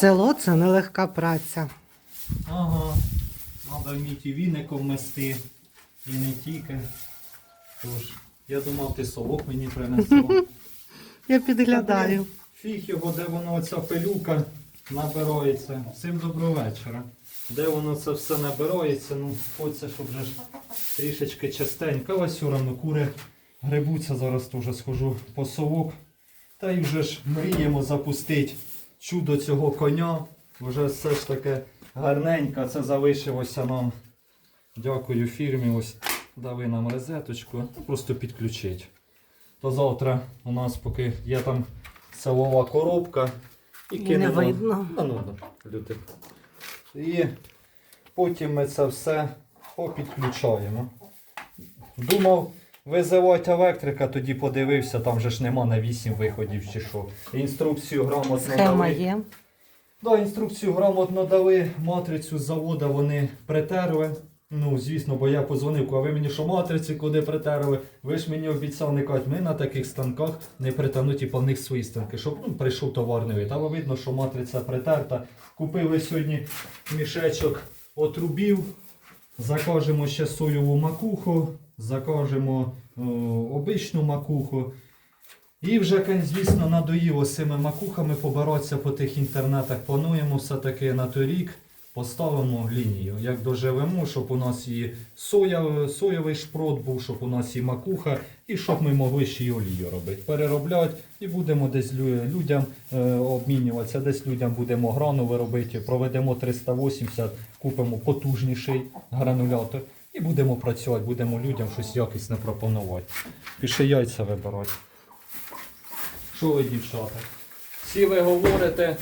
Село це нелегка праця. Ага. Треба вміти віником мести. І не тільки. Тож, я думав, ти совок мені принесла. Я підглядаю. Фіг його, де воно оця пилюка набирається. Всім доброго вечора. Де воно це все набирається, ну хочеться, щоб вже ж трішечки частенько, але все одно кури грибуться, зараз теж схожу по совок. Та й вже ж мріємо запустити чудо цього коня. Вже все ж таки гарненько, це залишилося нам. Дякую фірмі, ось дали нам розеточку, просто підключить. То завтра у нас поки є там силова коробка. І І не видно. А ну, ну, люди. І потім ми це все попідключаємо. Думав визивати електрика, тоді подивився, там же ж нема на 8 виходів чи що. Інструкцію грамотно Схема дали. є. Да, інструкцію грамотно дали, матрицю з заводу вони притерли. Ну, звісно, бо я позвонив, а ви мені що матриці куди притерли? Ви ж мені обіцяли не кажуть, ми на таких станках не притягну, типу, в них свої станки, щоб ну, прийшов товарний вид. Але видно, що матриця притерта. Купили сьогодні мішечок отрубів, закажемо ще соєву макуху, закажемо о, обичну макуху. І вже, звісно, надоїло з цими макухами поборотися по тих інтернетах. Плануємо все-таки на той рік поставимо лінію. Як доживемо, щоб у нас і соя, соєвий шпрот був, щоб у нас і макуха, і щоб ми могли ще й олію робити. Переробляти і будемо десь людям е, обмінюватися, десь людям будемо гранове робити, проведемо 380, купимо потужніший гранулятор. І будемо працювати, будемо людям щось якісне пропонувати. Піше яйця вибирати. Що ви, дівчата? Всі ви говорите.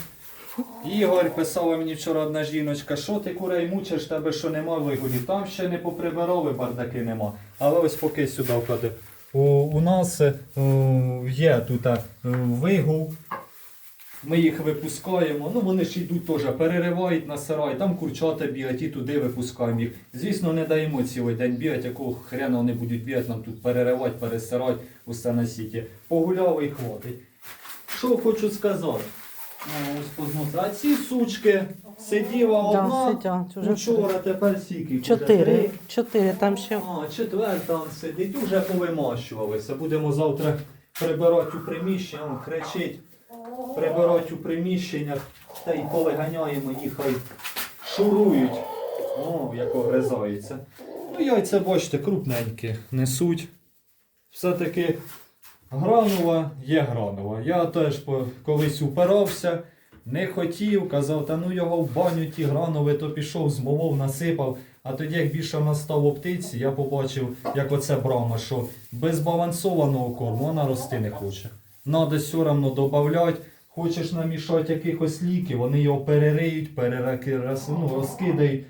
Ігор писала мені вчора одна жіночка, що ти курей мучиш, тебе що нема вигулів. Там ще не поприбирали, бардаки нема. Але ось поки сюди вклади. У, у нас е, є тут е, вигул. Ми їх випускаємо, ну вони ж йдуть теж, переривають на сарай, там курчата бігають і туди випускаємо їх. Звісно, не даємо цілий день бігати, якого хрена вони будуть бігати, нам тут переривати, пересирати усе на сіті. Погуляли і хватить. Що хочу сказати? Ну, ось. А ці сучки сиділа одна, сидять уже вчора тепер сіки. Чотири. Чотири, там ще. А, четверта сидить, уже повимащувалися. Будемо завтра прибирати у приміщення, кричить, прибирати у приміщеннях, та й повиганяємо їх, хай шурують. О, як огризаються. Ну, яйця, бачите, крупненькі, несуть. Все-таки гранула є гранула. Я теж колись упирався, не хотів, казав, та ну його в баню ті гранули, то пішов, змолов, насипав. А тоді, як більше настав у птиці, я побачив, як оце брама, що без балансованого корму вона рости не хоче. Надо все одно додати. Хочеш намішати якихось ліків, вони його перериють, перераки, ну, розкидають.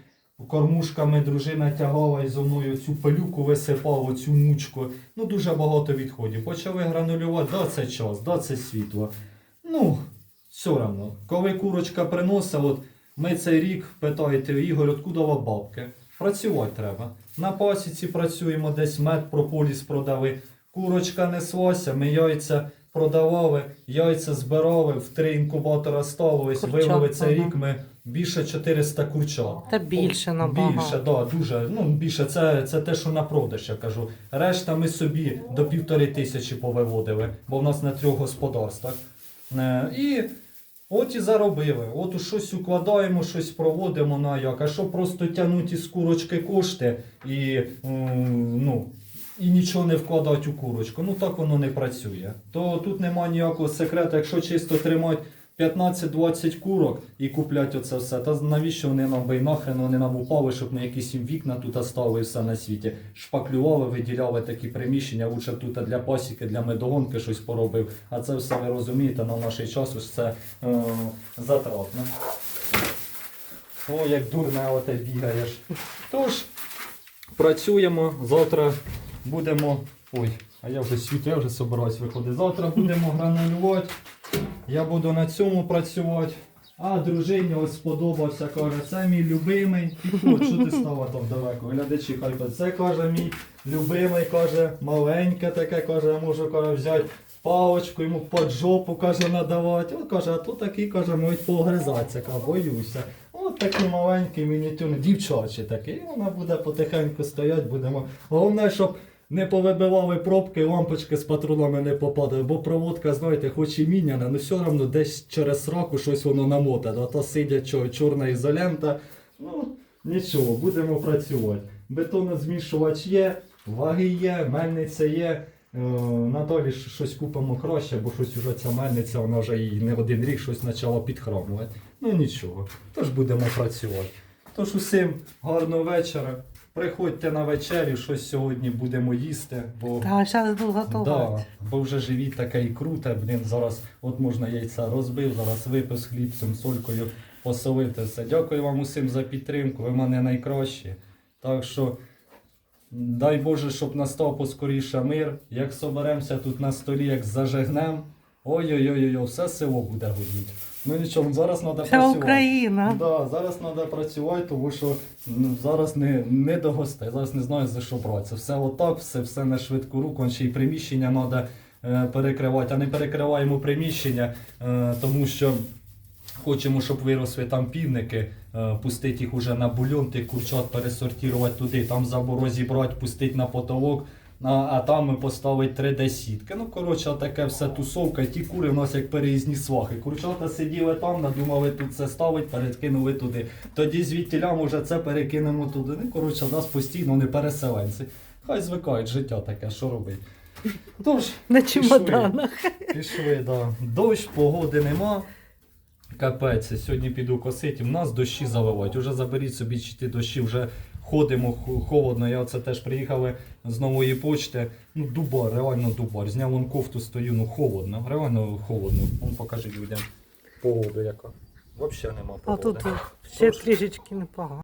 Кормушками дружина тягала і зо мною цю пилюку висипала, цю мучку. Ну дуже багато відходів. Почали гранулювати, да це час, да це світло. Ну, все одно. Коли курочка приносить, от ми цей рік питаєте, Ігор, откуда у вас бабки? Працювати треба. На пасіці працюємо, десь мед прополіс продали. Курочка неслася, ми яйця продавали, яйця збирали, в три інкубатора стало. Ось Курчат, вивели цей ага. рік ми більше 400 курчат. Та більше набагато. Більше, да, дуже. Ну, більше це, це те, що на продаж, я кажу. Решта ми собі до півтори тисячі повиводили, бо в нас на трьох господарствах. Е, І от і заробили. От у щось укладаємо, щось проводимо на як. А що просто тягнути з курочки кошти і, ну, і нічого не вкладати у курочку. Ну так воно не працює. То тут немає ніякого секрету, якщо чисто тримати 15-20 курок і куплять оце все. Та навіщо вони нам би нахрен вони нам упали, щоб ми якісь вікна тут ставили все на світі. Шпаклювали, виділяли такі приміщення, лучше б тут для пасіки, для медогонки щось поробив. А це все ви розумієте, на наш час ось це е, затратно. О, як дурне оте бігаєш. Тож, працюємо, завтра будемо. Ой, а я вже світ, я вже собираюсь виходити. Завтра будемо гранулювати. Я буду на цьому працювати. А дружині ось сподобався, каже, це мій любимий. Підходь, що ти стала там далеко? Глядачі, хай це каже мій любимий, каже, маленьке таке, каже, я можу каже, взяти паличку йому під жопу каже надавати. От каже, а то такий каже, можуть погризатися, каже, боюся. От такий маленький мініатюрний, дівчачий такий. І вона буде потихеньку стояти, будемо. Головне, щоб не повибивали пробки, лампочки з патронами не попадали, бо проводка, знаєте, хоч і міняна, але все одно десь через сроку щось воно намотане. А то сидять чо- чорна ізолента. Ну, нічого, будемо працювати. Бетонозмішувач є, ваги є, мельниця є. Е, Наталі щось купимо краще, бо щось уже ця мельниця, вона вже і не один рік щось почала підхромувати. Ну нічого, тож будемо працювати. Тож усім гарного вечора. Приходьте на вечерю, щось сьогодні будемо їсти, бо, Та зараз буду да, бо вже живіт таке і круте. Блін, зараз от можна яйця розбив, зараз випив з хлібцем, солькою, посолив те все. Дякую вам усім за підтримку, ви мене найкращі. Так що дай Боже, щоб настав поскоріше мир. Як соберемося тут на столі, як зажигнем. Ой-ой-ой, все село буде горіти. Ну нічого, зараз треба працювати. Україна. Да, зараз треба працювати, тому що ну, зараз не, не до гостей, зараз не знаю за що братися. Все отак, все, все на швидку руку, ще й приміщення треба е, перекривати, а не перекриваємо приміщення, е, тому що хочемо, щоб виросли там півники, е, пустити їх уже на бульон, тих курчат пересортувати туди, там забор розібрати, пустити на потолок. А, а там поставить 3D сітки. Ну, коротше, таке все тусовка. Ті кури в нас як переїзні свахи. Курчата сиділи там, надумали тут це ставить, перекинули туди. Тоді звідтіля, може, це перекинемо туди. Ну, коротше, нас постійно не переселенці. Хай звикають життя таке, що робить. Тож, На пішли. чемоданах. Пішли, да. Дощ, погоди нема. Капець, сьогодні піду косити. У нас дощі заливають. Уже заберіть собі чи ті дощі, вже ходимо холодно. Я оце теж приїхали з нової почти. Ну, дубар, реально дубар. Зняв вон кофту стою, ну холодно. Реально холодно. Вон покажи людям. Погоду яка. Взагалі нема А тут ще трішечки непогано.